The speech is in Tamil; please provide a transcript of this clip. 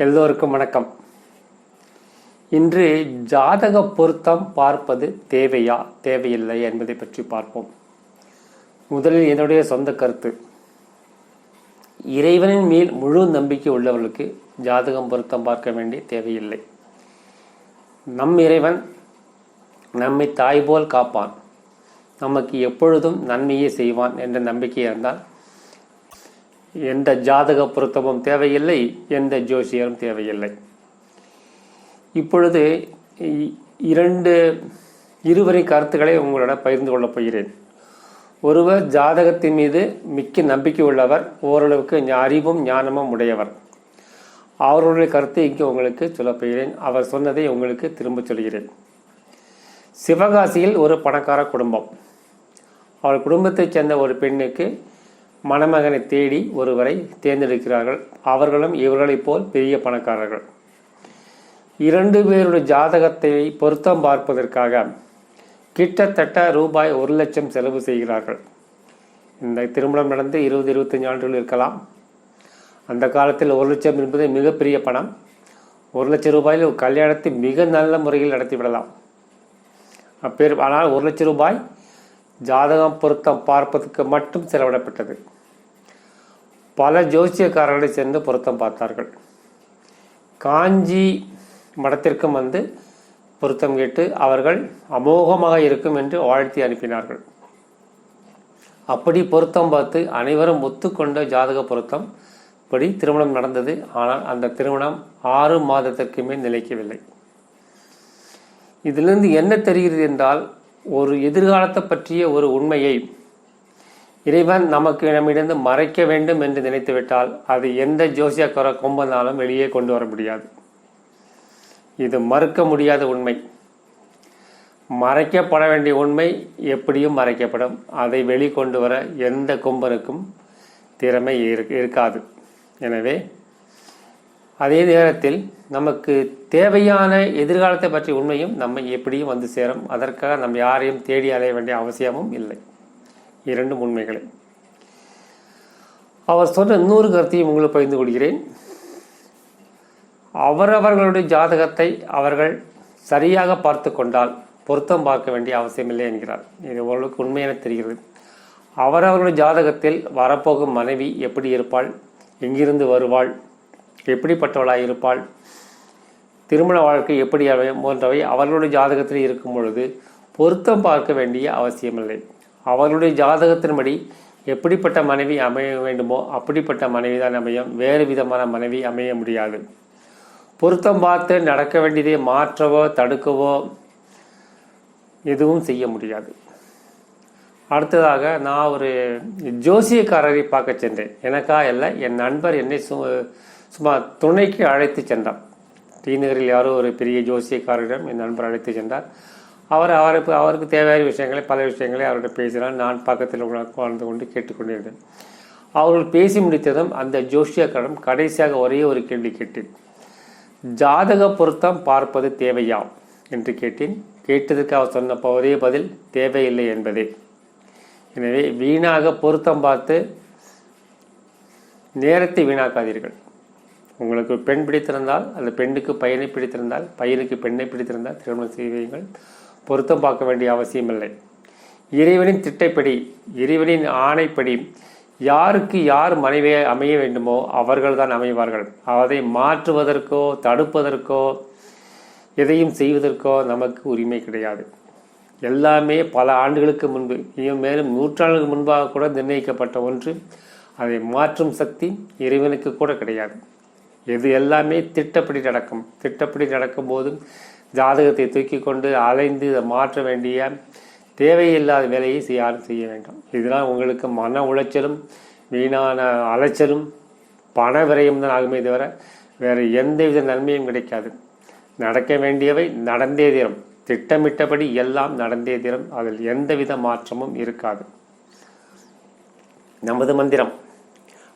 எல்லோருக்கும் வணக்கம். இன்று ஜாதக பொருத்தம் பார்ப்பது தேவையா தேவையில்லை என்பதை பற்றி பார்ப்போம். முதலில் என்னுடைய சொந்த கருத்து. இறைவனின் மேல் முழு நம்பிக்கை உள்ளவர்களுக்கு ஜாதகம் பொருத்தம் பார்க்க வேண்டிய தேவையில்லை. நம் இறைவன் நம்மை தாய் போல் காப்பான். நமக்கு எப்பொழுதும் நன்மையே செய்வான் என்ற நம்பிக்கை இருந்தால் எந்த ஜாதக பொருத்தமும் தேவையில்லை எந்த ஜோசியரும் தேவையில்லை. இப்பொழுது இ- இரண்டு இருவரின் கருத்துக்களை உங்களோட பகிர்ந்து கொள்ளப் போகிறேன். ஒருவர் ஜாதகத்தின் மீது மிக்க நம்பிக்கை உள்ளவர் ஓரளவுக்கு அறிவும் ஞானமும் உடையவர். அவருடைய கருத்தை இங்கே உங்களுக்கு சொல்லப் போகிறேன். அவர் சொன்னதை உங்களுக்கு திரும்ப சொல்கிறேன். சிவகாசியில் ஒரு பணக்கார குடும்பம். அவர் குடும்பத்தைச் சேர்ந்த ஒரு பெண்ணுக்கு மணமகனை தேடி ஒருவரை தேர்ந்தெடுக்கிறார்கள். அவர்களும் இவர்களைப் போல் பெரிய பணக்காரர்கள். இரண்டு பேருடைய ஜாதகத்தை பொருத்தம் பார்ப்பதற்காக கிட்டத்தட்ட ரூபாய் ஒரு லட்சம் செலவு செய்கிறார்கள். இந்த திருமணம் நடந்து இருபது இருபத்தஞ்சு ஆண்டுகள் இருக்கலாம். அந்த காலத்தில் ஒரு லட்சம் என்பது மிகப்பெரிய பணம். ஒரு லட்சம் ரூபாயில் ஒரு கல்யாணத்தை மிக நல்ல முறையில் நடத்திவிடலாம். அப்பேர் ஆனால் ஒரு லட்சம் ரூபாய் ஜாதகம் பொருத்தம் பார்ப்பதற்கு மட்டும் செலவிடப்பட்டது. பல ஜோசியக்காரர்களை சேர்ந்து பொருத்தம் பார்த்தார்கள். காஞ்சி மடத்திற்கும் வந்து பொருத்தம் கேட்டு அவர்கள் அமோகமாக இருக்கும் என்று வாழ்த்தி அனுப்பினார்கள். அப்படி பொருத்தம் பார்த்து அனைவரும் ஒத்துக்கொண்ட ஜாதக பொருத்தம் படி திருமணம் நடந்தது. ஆனால் அந்த திருமணம் ஆறு மாதத்திற்கு மேல் நிலைக்கவில்லை. இதிலிருந்து என்ன தெரிகிறது என்றால் ஒரு எதிர்காலத்தை பற்றிய ஒரு உண்மையை இறைவன் நமக்கு நம்மிடந்து மறைக்க வேண்டும் என்று நினைத்துவிட்டால் அது எந்த ஜோசியக்கார கொம்பனாலும் வெளியே கொண்டு வர முடியாது. இது மறுக்க முடியாத உண்மை. மறைக்கப்பட வேண்டிய உண்மை எப்படியும் மறைக்கப்படும். அதை வெளிக்கொண்டு வர எந்த கொம்பனுக்கும் திறமை இரு- இருக்காது. எனவே அதே நேரத்தில் நமக்கு தேவையான எதிர்காலத்தை பற்றிய உண்மையும் நம்மை எப்படியும் வந்து சேரும். அதற்காக நம்ம யாரையும் தேடி அலைய வேண்டிய அவசியமும் இல்லை. இரண்டும் உண்மைகளே. அவர் சொன்ன இன்னொரு கருத்தையும் உங்களுக்கு பகிர்ந்து கொள்கிறேன். அவரவர்களுடைய ஜாதகத்தை அவர்கள் சரியாக பார்த்து கொண்டால் பொருத்தம் பார்க்க வேண்டிய அவசியமில்லை என்கிறார். இது ஓரளவுக்கு உண்மை தெரிகிறது. அவரவர்களுடைய ஜாதகத்தில் வரப்போகும் மனைவி எப்படி இருப்பாள்? எங்கிருந்து வருவாள்? எப்படிப்பட்டவளாக இருப்பாள் திருமண வாழ்க்கை எப்படி அமையும் போன்றவை அவர்களுடைய ஜாதகத்தில் இருக்கும் பொழுது பொருத்தம் பார்க்க வேண்டிய அவசியமில்லை. அவர்களுடைய ஜாதகத்தின்படி எப்படிப்பட்ட மனைவி அமைய வேண்டுமோ அப்படிப்பட்ட மனைவி தான் அமையும். வேறு விதமான மனைவி அமைய முடியாது. பொருத்தம் பார்த்து நடக்க வேண்டியதை மாற்றவோ தடுக்கவோ எதுவும் செய்ய முடியாது. அடுத்ததாக நான் ஒரு ஜோசியக்காரரை பார்க்க சென்றேன். எனக்கா இல்லை என் நண்பர் என்னை சு சும்மா துணைக்கு அழைத்து சென்றார் டி நகரில் யாரோ ஒரு பெரிய ஜோசியக்காரரிடம் என் நண்பர் அழைத்து சென்றார். அவர் அவருக்கு அவருக்கு தேவையான விஷயங்களை பல விஷயங்களை அவர்கிட்ட பேசினார். நான் பக்கத்தில் உணர்ந்து கொண்டு கேட்டுக்கொண்டிருந்தேன் அவர்கள் பேசி முடித்ததும் அந்த ஜோசியக்காரரிடம் கடைசியாக ஒரே ஒரு கேள்வி கேட்டேன். ஜாதக பொருத்தம் பார்ப்பது தேவையா என்று கேட்டேன். கேட்டதற்கு அவர் சொன்ன ஒரே பதில் தேவையில்லை என்பதே. எனவே வீணாக பொருத்தம் பார்த்து நேரத்தை வீணாக்காதீர்கள். உங்களுக்கு பெண் பிடித்திருந்தால் அந்த பெண்ணுக்கு பையனை பிடித்திருந்தால் பையனுக்கு பெண்ணை பிடித்திருந்தால் திருமணம் செய்வீங்கள் பொருத்தம் பார்க்க வேண்டிய அவசியமில்லை. இறைவனின் திட்டைப்படி இறைவனின் ஆணைப்படி யாருக்கு யார் மனைவியை அமைய வேண்டுமோ அவர்கள்தான் அமைவார்கள். அதை மாற்றுவதற்கோ தடுப்பதற்கோ எதையும் செய்வதற்கோ நமக்கு உரிமை கிடையாது. எல்லாமே பல ஆண்டுகளுக்கு முன்பு இன்னும் மேலும் நூற்றாண்டுகளுக்கு முன்பாக கூட நிர்ணயிக்கப்பட்ட ஒன்று. அதை மாற்றும் சக்தி இறைவனுக்கு கூட கிடையாது. இது எல்லாமே திட்டப்படி நடக்கும். திட்டப்படி நடக்கும்போதும் ஜாதகத்தை தூக்கி கொண்டு அலைந்து இதை மாற்ற வேண்டிய தேவையில்லாத வேலையை யாரும் செய்ய வேண்டாம். இதனால் உங்களுக்கு மன உளைச்சலும் வீணான அலைச்சலும் பண விரயம் தான் ஆகுமே தவிர வேறு எந்தவித நன்மையும் கிடைக்காது. நடக்க வேண்டியவை நடந்தே தீரும். திட்டமிட்டபடி எல்லாம் நடந்தே தீரும். அதில் எந்தவித மாற்றமும் இருக்காது. நமது மந்திரம்.